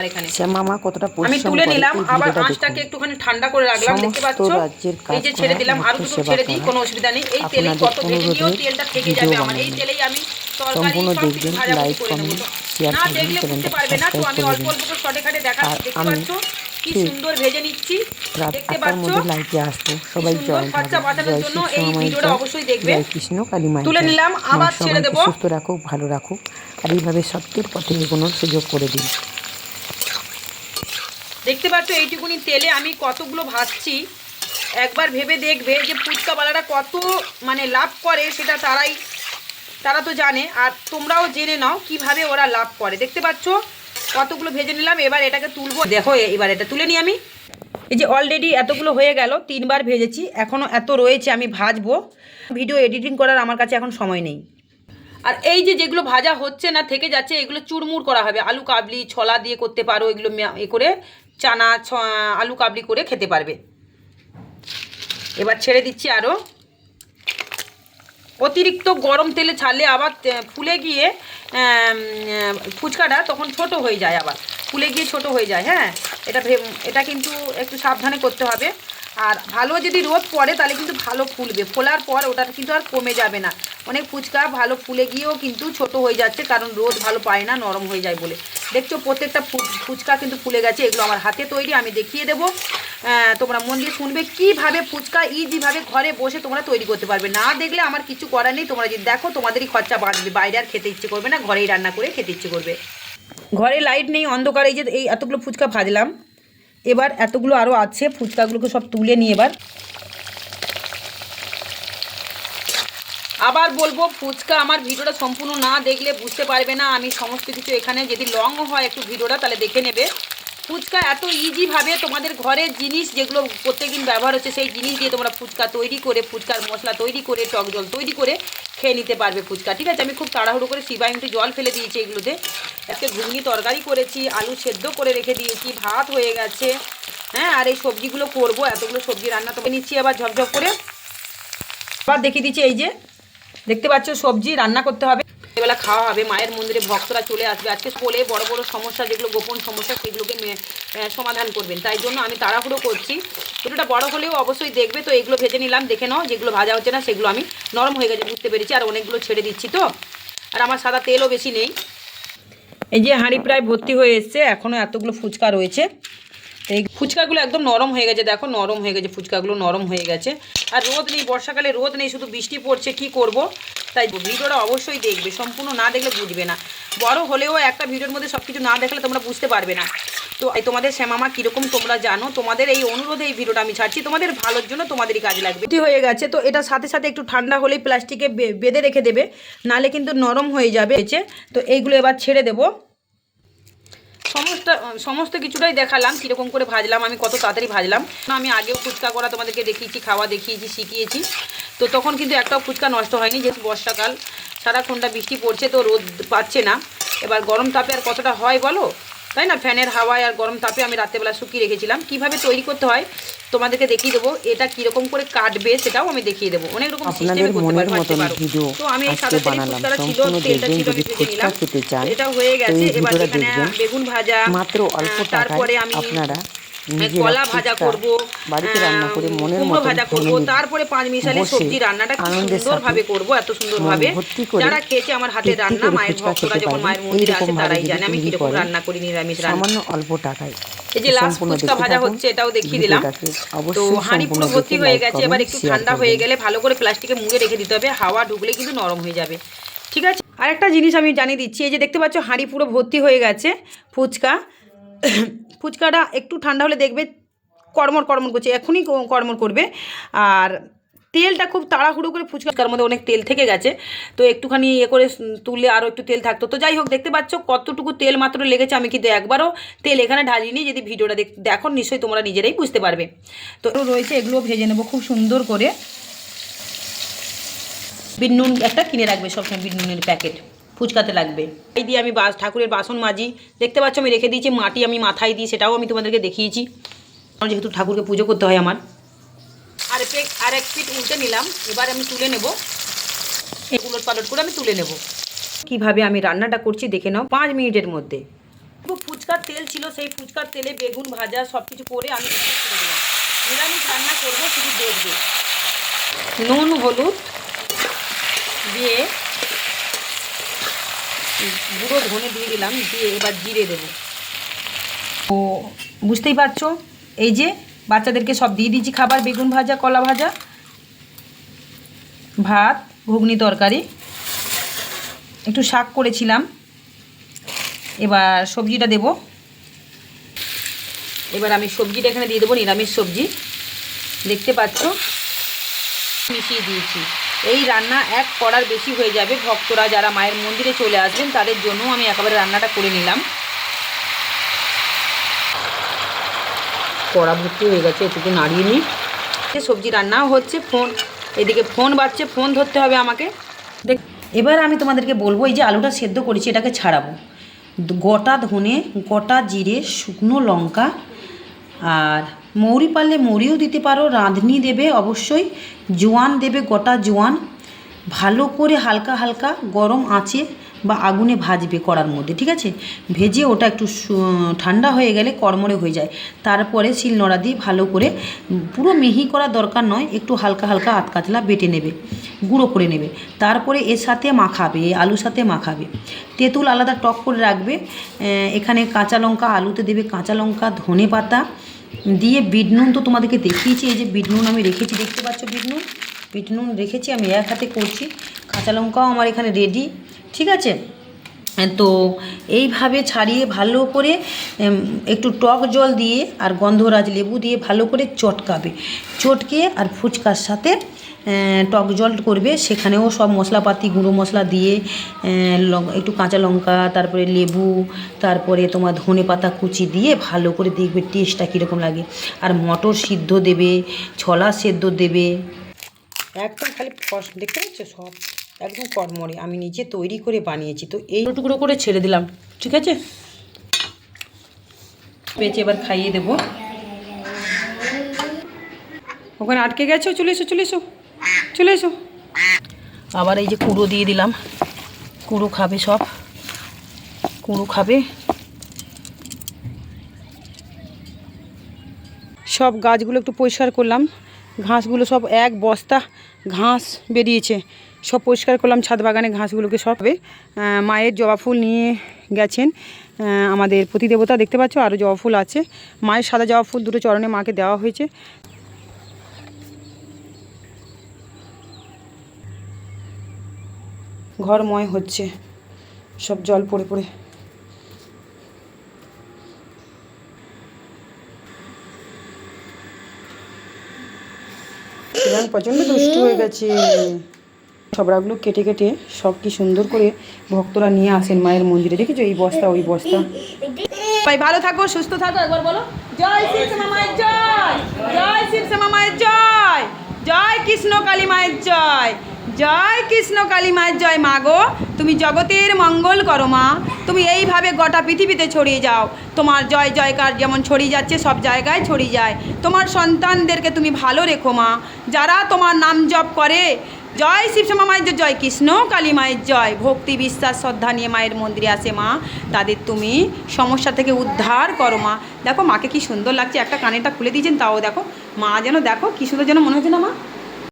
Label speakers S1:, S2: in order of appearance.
S1: আর এখানে।
S2: শ্যামামা কতটা
S1: আমি তুলে নিলাম আবার আঁচটাকে একটুখানি ঠান্ডা করে রাখলাম দেখতে পাচ্ছ? এই যে ছেড়ে দিলাম আর দুটো ছেড়ে দিই কোনো অসুবিধা নেই। এই তেলেই
S2: আপনাদের
S1: কত ভেজে তেলটা থেকে যাবে আমার। এই তেলেই আমি
S2: সম্পূর্ণ দেখবেন, লাইক, কমেন্ট, শেয়ার করবেন, চ্যানেলটা সাবস্ক্রাইব আর আমি
S1: কি সুন্দর ভেজে নিচ্ছি
S2: রাত
S1: দেখতে পাচ্ছ?
S2: মধ্যে লাইটে আসব সবাই
S1: সুন্দর খরচা বাঁচানোর জন্য এই ভিডিওটা অবশ্যই দেখবে।
S2: কৃষ্ণ কালী মায়ের
S1: তুলে নিলাম, আবার ছেড়ে
S2: সবাইকে
S1: দেবো।
S2: সুস্থ রাখুক ভালো রাখুক আর এইভাবে সত্যের পথে এগোনোর সুযোগ করে দিন
S1: দেখতে পাচ্ছ, এইটুকুনি তেলে আমি কতগুলো ভাজছি। একবার ভেবে দেখবে যে ফুচকাওয়ালারা কত মানে লাভ করে, সেটা তারাই, তারা তো জানে। আর তোমরাও জেনে নাও কীভাবে ওরা লাভ করে। দেখতে পাচ্ছ, কতগুলো ভেজে নিলাম, এবার এটাকে তুলবো। দেখো এবার এটা তুলে নিই আমি। এই যে অলরেডি এতগুলো হয়ে গেল, তিনবার ভেজেছি। এখনও এত রয়েছে, আমি ভাজবো। ভিডিও এডিটিং করার আমার কাছে এখন সময় নেই। আর এই যে যেগুলো ভাজা হচ্ছে না, থেকে যাচ্ছে, এগুলো চুরমুর করা হবে। আলু কাবলি, ছলা দিয়ে করতে পারো, এগুলো এ করে। চানা আলু কাবলি করে খেতে পারবে। এবার ছেড়ে দিচ্ছি আরও অতিরিক্ত গরম তেলে ছাড়লে আবার ফুলে গিয়ে ফুচকাটা তখন ছোট হয়ে যায় আবার। ফুলে গিয়ে ছোট হয়ে যায় হ্যাঁ? এটা এটা কিন্তু একটু সাবধানে করতে হবে। আর ভালো যদি রোদ পড়ে, তাহলে কিন্তু ভালো ফুলবে। ফোলার পর ওটা কিন্তু আর কমে যাবে না। অনেক ফুচকা ভালো ফুলে গিয়েও কিন্তু ছোট হয়ে যাচ্ছে, কারণ রোদ ভালো পায় না, নরম হয়ে যায় বলে। দেখছ, প্রত্যেকটা ফুচকা কিন্তু ফুলে গেছে, এগুলো আমার হাতে তৈরি, আমি দেখিয়ে দেবো। তোমরা মন দিয়ে শুনবে কীভাবে ফুচকা ইজিভাবে ঘরে বসে তোমরা তৈরি করতে পারবে। না দেখলে আমার কিছু করার নেই, তোমরা যদি দেখো, তোমাদেরই খরচা বাড়বে বাইরে আর খেতে ইচ্ছে করবে না, ঘরেই রান্না করে খেতে ইচ্ছে করবে। ঘরে লাইট নেই, অন্ধকার, এই যে এই এতগুলো ফুচকা ভাজলাম। এবার এতগুলো আরও আছে, ফুচকাগুলোকে সব তুলে নিয়ে এবার। আবার বলব, ফুচকা আমার ভিডিওটা সম্পূর্ণ না দেখলে বুঝতে পারবে না। আমি সমস্ত কিছু এখানে যদি লং হয় একটু ভিডিওটা, তাহলে দেখে নেবে। ফুচকা এত ইজিভাবে তোমাদের ঘরের জিনিস যেগুলো প্রত্যেকদিন ব্যবহার হচ্ছে, সেই জিনিস দিয়ে তোমরা ফুচকা তৈরি করে, ফুচকার মশলা তৈরি করে টক জল তৈরি করে খেয়ে নিতে পারবে ফুচকা। ঠিক আছে, আমি খুব তাড়াহুড়ো করে সিবাইমটি জল ফেলে দিয়েছি এগুলোতে। আজকে ঘুগনি তরকারি করেছি, আলু সেদ্ধ করে রেখে দিয়েছি, ভাত হয়ে গেছে। হ্যাঁ আর এই সবজিগুলো করব, এতগুলো সবজি রান্না তো নিচ্ছি আবার ঝপঝপ করে। আবার দেখিয়ে দিচ্ছি, এই যে, দেখতে পাচ্ছ সবজি রান্না করতে হবে। এবেলা খাওয়া হবে, মায়ের মন্দিরে ভক্তরা চলে আসবে। আজকে বলে বড় বড় সমস্যা, যেগুলো গোপন সমস্যা, সেগুলোকে সমাধান করবেন। তাই জন্য আমি তাড়াহুড়ো করছি। ভিডিওটা বড় হলেও অবশ্যই দেখবে, তো এগুলো ভেজে নিলাম, দেখে নাও, যেগুলো ভাজা হচ্ছে না, সেগুলো আমি নরম হয়ে গেছে, বুঝতে পেরেছি, আর অনেকগুলো ছেড়ে দিচ্ছি তো। আর আমার সাদা তেলও বেশি নেই। এই যে হাঁড়ি প্রায় ভর্তি হয়ে এসছে এখনও এতগুলো ফুচকা রয়েছে। এই ফুচকাগুলো একদম নরম হয়ে গেছে, দেখো নরম হয়ে গেছে, ফুচকাগুলো নরম হয়ে গেছে। আর রোদ নেই, বর্ষাকালে রোদ নেই, শুধু বৃষ্টি পড়ছে, কি করব? তাই ভিডিওটা অবশ্যই দেখবে, সম্পূর্ণ না দেখলে বুঝবে না। বড় হলেও একটা ভিডিওর মধ্যে সব কিছু না দেখলে তোমরা বুঝতে পারবে না। তো তোমাদের শ্যামামা কীরকম তোমরা জানো? তোমাদের এই অনুরোধে এই ভিডিওটা আমি ছাড়ছি, তোমাদের ভালোর জন্য তোমাদেরই কাজ লাগবে। ক্ষতি হয়ে গেছে, তো এটা সাথে সাথে একটু ঠান্ডা হলেই প্লাস্টিকে বেঁধে রেখে দেবে, নালে কিন্তু নরম হয়ে যাবে। তো এইগুলো এবার ছেড়ে দেবো। সমস্ত সমস্ত কিছুটাই দেখালাম, কীরকম করে ভাজলাম, আমি কত তাড়াতাড়ি ভাজলাম। আমি আগেও ফুচকা করা তোমাদেরকে দেখিয়েছি, খাওয়া দেখিয়েছি, শিখিয়েছি। তো তখন কিন্তু একটাও ফুচকা নষ্ট হয়নি, যেহেতু বর্ষাকাল, সারাক্ষণটা বৃষ্টি পড়ছে, তো রোদ পাচ্ছে না। এবার গরম তাপে আর কতটা হয় বলো? তাই না? ফ্যানের হাওয়ায় আর গরম তাপে আমি রাত্রেবেলা শুকিয়ে রেখেছিলাম। কীভাবে তৈরি করতে হয়? তোমাদেরকে দেখিয়ে দেবো এটা কীরকম করে কাটবে সেটাও আমি দেখিয়ে দেবো। অনেক রকম সিস্টেমে করতে
S2: ভিডিও
S1: তো আমি এই সাদা। ফুচকাটা ছিল তেলটা ছিল আমি ভেজে নিলাম। এটা হয়ে গেছে। এবার এখানে। বেগুন ভাজা
S2: মাত্র অল্প
S1: তারপরে আমি
S2: আপনারা
S1: কলা ভাজা করব
S2: বাড়িতে রান্না করে মনের মতন
S1: ভাজা করব তারপরে পাঁচ মিশালি সবজি রান্নাটা কি সুন্দর ভাবে করব এত সুন্দর ভাবে
S2: ভর্তি করে
S1: যারা খেয়েছে আমার হাতের রান্না মায়ের ভক্তরা যখন মায়ের মন্দিরে আসে তারাই জানে আমি কীরকম রান্না করি নিরামিষ রান্না।
S2: সামান্য অল্প টাকায়।
S1: এই যে লাস্ট ফুচকা ভাজা হচ্ছে এটাও দেখিয়ে দিলাম। তো হাঁড়ি পুরো ভর্তি হয়ে গেছে এবার একটু ঠান্ডা হয়ে গেলে ভালো করে প্লাস্টিকে মুড়ে রেখে দিতে হবে হাওয়া ঢুকলে কিন্তু নরম হয়ে যাবে। ঠিক আছে? আর একটা জিনিস আমি জানিয়ে দিচ্ছি এই যে দেখতে পাচ্ছ হাঁড়ি পুরো ভর্তি হয়ে গেছে ফুচকা। ফুচকাটা একটু ঠান্ডা হলে দেখবে কর্মর কর্মর করছে এখনই কর্মর করবে। আর তেলটা খুব তাড়াহুড়ো করে ফুচকার মধ্যে অনেক তেল থেকে গেছে, তো একটুখানি ইয়ে করে তুললে আরও একটু তেল থাকতো। তো যাই হোক, দেখতে পাচ্ছ কতটুকু তেল মাত্র লেগেছে, আমি কিন্তু একবারও তেল এখানে ঢালিনি, যদি ভিডিওটা দেখ নিশ্চয়ই তোমরা নিজেরাই বুঝতে পারবে। তো রয়েছে, এগুলো ভেজে নেব খুব সুন্দর করে। বিট নুন একটা কিনে রাখবে সবসময় বিট নুনের প্যাকেট, ফুচকাতে লাগবে। এই দিয়ে আমি বাস, ঠাকুরের বাসন মাজি। দেখতে পাচ্ছ আমি রেখে দিয়েছি, মাটি আমি মাথায় দিই, সেটাও আমি তোমাদেরকে দেখিয়েছি। যেহেতু ঠাকুরকে পুজো করতে হয় আমার। আর এক আর এক পিট উল্টে নিলাম। এবার আমি তুলে নেব। এগুলোর পালট করে আমি তুলে নেব। কীভাবে আমি রান্নাটা করছি দেখে নাও পাঁচ মিনিটের মধ্যে। ফুচকার তেল ছিল, সেই ফুচকার তেলে বেগুন ভাজা সব কিছু করে আমি নিরামিষ রান্না করব শুধু দেখবে। নুন, হলুদ দিয়ে গুঁড়ো ধনে দিয়ে দিলাম, দিয়ে এবার জিরে দেবো। ও বুঝতেই পারছ? এই যে বাচ্চাদেরকে সব দিয়ে দিয়েছি খাবার, বেগুন ভাজা, কলা ভাজা, ভাত, ঘুগনি তরকারি। একটু শাক করেছিলাম। এবার সবজিটা দেব। এবার আমি সবজিটা এখানে দিয়ে দেবো, নিরামিষ সবজি। দেখতে পাচ্ছ? মিশিয়ে দিয়েছি। এই রান্না এক করার বেশি হয়ে যাবে। ভক্তরা যারা মায়ের মন্দিরে চলে আসবেন, তাদের জন্য আমি একেবারে রান্নাটা করে নিলাম। কড়া ভর্তি হয়ে গেছে একটু নাড়িয়ে নিই। সবজি রান্নাও হচ্ছে, ফোন, এদিকে ফোন বাজছে ফোন ধরতে হবে আমাকে। দেখ, এবার আমি তোমাদেরকে বলব, এই যে আলুটা সেদ্ধ করেছি, এটাকে ছাড়াবো। গোটা ধনে, গোটা জিরে, শুকনো লঙ্কা, আর মৌরি পারলে মৌরিও দিতে পারো, রাঁধুনি দেবে অবশ্যই, জোয়ান দেবে গোটা জোয়ান। ভালো করে হালকা হালকা গরম আঁচে বা আগুনে ভাজবে কড়ার মধ্যে, ঠিক আছে? ভেজে ওটা একটু ঠান্ডা হয়ে গেলে কড়মড়ে হয়ে যায়। তারপরে শিলনোড়া দিয়ে ভালো করে পুরো মিহি করা দরকার নয়, একটু হালকা হালকা আতকাতলা বেটে নেবে, গুঁড়ো করে নেবে। তারপরে এর সাথে মাখাবে আলুর সাথে মাখাবে। তেঁতুল আলাদা টক করে রাখবে এখানে কাঁচা লঙ্কা আলুতে দেবে কাঁচা লঙ্কা, ধনে পাতা দিয়ে বিট নুন তো তোমাদেরকে দেখিয়েছি, এই যে বিট নুন আমি রেখেছি, দেখতে পাচ্ছ বিট নুন? বিট নুন রেখেছি, আমি এক হাতে করছি। কাঁচা লঙ্কাও আমার এখানে রেডি ঠিক আছে? তো এইভাবে ছাড়িয়ে ভালো করে একটু টক জল দিয়ে আর গন্ধরাজ লেবু দিয়ে ভালো করে চটকাবে। চটকে আর ফুচকার সাথে টক জল করবে। সেখানেও সব মশলাপাতি, গুঁড়ো মশলা দিয়ে একটু কাঁচা লঙ্কা, তারপরে লেবু, তারপরে তোমার ধনে পাতা কুচি দিয়ে ভালো করে দেখবে টেস্টটা কীরকম লাগে। আর মটর সিদ্ধ দেবে, ছলা সেদ্ধ দেবে। একদম খালি দেখতে পাচ্ছ সব? একদম কর্মরে আমি নিজে তৈরি করে বানিয়েছি, তো এই টুকরো করে ছেড়ে দিলাম, ঠিক আছে? পেঁচে এবার খাইয়ে দেবো। ওখানে আটকে গেছো? চলে এসো চলে এসো চলে এসো। আবার এই যে কুড়ো দিয়ে দিলাম। কুড়ো খাবে সব। কুড়ো খাবে। সব গাছগুলো একটু পরিষ্কার করলাম। ঘাসগুলো সব এক বস্তা ঘাস বেরিয়েছে। সব পরিষ্কার করলাম, ছাদ বাগানে ঘাসগুলোকে সব মায়ের জবা ফুল নিয়ে গেছেন। আমাদের প্রতিদেবতা দেখতে পাচ্ছ আরও জবা ফুল আছে। মায়ের সাদা জবা ফুল দুটো চরণে মাকে দেওয়া হয়েছে। ঘরময় হচ্ছে, সব জল পড়ে পড়ে। প্রচণ্ড দুষ্টু হয়ে গেছে। ছবড়াগুলো কেটে কেটে সব কি সুন্দর করে ভক্তরা নিয়ে আসেন মায়ের মন্দিরে। দেখেছ এই বস্তা, ওই বস্তা? ভাই, ভালো থাকো, সুস্থ থাকো, একবার বলো। জয় শিব মায়ের জয়। জয় শিব শ্যামা মায়ের জয়। জয় কৃষ্ণ কালী মায়ের জয়। জয় কৃষ্ণ কালী মায়ের জয়, মা গো। তুমি জগতের মঙ্গল করো, মা। তুমি এইভাবে গোটা পৃথিবীতে ছড়িয়ে যাও। তোমার জয়, জয়কার যেমন ছড়িয়ে যাচ্ছে, সব জায়গায় ছড়িয়ে যায়। তোমার সন্তানদেরকে তুমি ভালো রেখো, মা। যারা তোমার নাম জপ করে জয় শিব শ্যামা মায়ের জয়, কৃষ্ণ কালী মায়ের জয়। ভক্তি বিশ্বাস শ্রদ্ধা নিয়ে মায়ের মন্দিরে আসে মা। তাদের তুমি সমস্যা থেকে উদ্ধার করো মা। দেখো মাকে কি সুন্দর লাগছে একটা কানেরটা খুলে দিয়েছেন তাও দেখো। মা যেন দেখো কি সুন্দর যেন মনে হচ্ছে না মা?